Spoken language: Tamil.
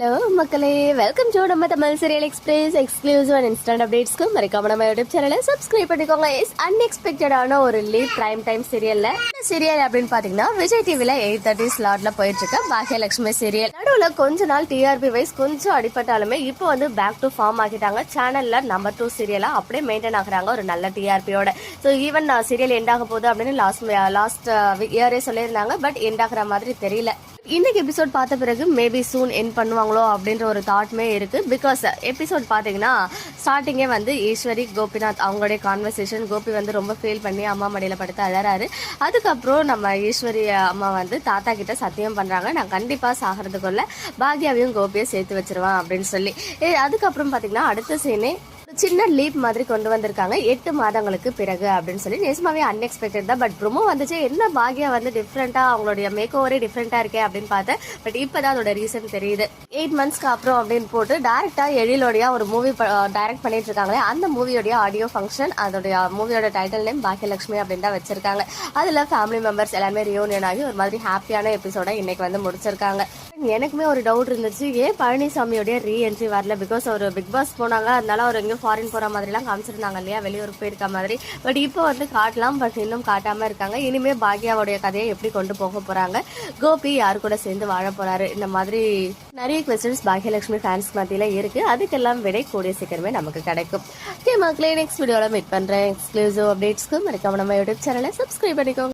ஹலோ மக்களே. வெல்கம் டு நம்ம Tamil serial express exclusive and instant அப்டேட்ஸ்க்கு மறக்காம நம்ம யூடியூப் சேனலை சப்ஸ்கிரைப் பண்ணிக்கோங்க. இஸ் அன்எக்ஸ்பெக்டடான ஒரு லீவ் பிரைம் டைம் சீரியல்ல சீரியல் அப்படின்னு பாத்தீங்கன்னா விஜய் டிவில எயிட் தேர்ட்டி ஸ்லாட்ல போயிட்டு இருக்க பாக்கியலட்சுமி சீரியல் நடுவில் கொஞ்ச நாள் டிஆர்பி வைஸ் கொஞ்சம் அடிபட்டாலுமே இப்போ வந்து பேக் டு ஃபார்ம் ஆக்கிட்டாங்க. சேனல்ல நம்பர் டூ சீரியலா அப்படியே மெயின்டைன் ஆகுறாங்க ஒரு நல்ல டிஆர்பியோட ஸோ ஈவன் சீரியல் எண்ட் ஆக போகுது அப்படின்னு லாஸ்ட் லாஸ்ட் இயரே சொல்லியிருந்தாங்க. பட் எண்ட் ஆகுற மாதிரி தெரியல. இன்னைக்கு எபிசோட் பார்த்த பிறகு மேபி சூன் என் பண்ணுவாங்களோ அப்படின்ற ஒரு தாட்மே இருக்கு. பிகாஸ் எபிசோட் பார்த்தீங்கன்னா ஸ்டார்டிங்கே வந்து ஈஸ்வரி கோபிநாத் அவங்களுடைய கான்வர்சேஷன் கோபி வந்து ரொம்ப ஃபீல் பண்ணி அம்மா மடியில் படுத்து அழறாரு அதுக்கப்புறம் நம்ம ஈஸ்வரி அம்மா வந்து தாத்தா கிட்ட சத்தியம் பண்றாங்க. நான் கண்டிப்பா சாகிறதுக்குள்ள பாக்யாவையும் கோபியை சேர்த்து வச்சிருவேன் அப்படின்னு சொல்லி. ஏ, அதுக்கப்புறம் பார்த்தீங்கன்னா அடுத்த சீனே சின்ன லீப் மாதிரி கொண்டு வந்திருக்காங்க. எட்டு மாதங்களுக்கு பிறகு அப்படின்னு சொல்லி. நிஜமாவே அன்எக்ஸ்பெக்டட் தான். பட் ப்ரொமோ வந்துச்சு. என்ன பாக்யா வந்து டிஃப்ரெண்டா அவங்களுடைய மேக் ஓவரே டிஃப்ரெண்டா இருக்கே அப்படின்னு பார்த்தேன். பட் இப்பதான் அதோட ரீசன் தெரியுது. எயிட் மந்த்ஸ்க்கு அப்புறம் அப்படின்னு போட்டு டேரக்டா எழிலோடைய ஒரு மூவி டைரக்ட் பண்ணிட்டு இருக்காங்களே அந்த மூவியோடைய ஆடியோ ஃபங்க்ஷன் அதோடைய மூவியோட டைட்டில் நேம் பாக்கியலட்சுமி அப்படின்னு தான் வச்சிருக்காங்க. அதுல ஃபேமிலி மெம்பர்ஸ் எல்லாமே ரியூனியன் ஆகி ஒரு மாதிரி ஹாப்பியான எபிசோட இன்னைக்கு வந்து முடிச்சிருக்காங்க. எனக்குமே ஒரு டவுட் இருந்துச்சு. ஏன் பழனிசாமியோடைய ரீஎன்ட்ரி வரல? பிகாஸ் அவர் பிக் பாஸ் போனாங்க. அதனால அவர் எங்கேயும் ஃபாரின் போகிற மாதிரிலாம் காமிச்சிருந்தாங்க இல்லையா? வெளியூருக்கு போயிருக்க மாதிரி. பட் இப்போ வந்து காட்டலாம். பட் இன்னும் காட்டாமல் இருக்காங்க. இனிமேல் பாக்யாவுடைய கதையை எப்படி கொண்டு போக போகிறாங்க கோபி யார் கூட சேர்ந்து வாழ போகிறாரு இந்த மாதிரி நிறைய கொஸ்டின்ஸ் பாக்யலட்சுமி ஃபேன்ஸ் மத்தியில் இருக்குது அதுக்கெல்லாம் விடை கூடிய சீக்கிரமே நமக்கு கிடைக்கும். ஓகே மக்களே நெக்ஸ்ட் வீடியோவில் மீட் பண்ணுறேன் எக்ஸ்க்ளூசிவ் அப்டேட்ஸ்க்கு மறக்காம நம்ம யூடியூப் சேனலை சப்ஸ்கிரைப் பண்ணிக்கோங்க.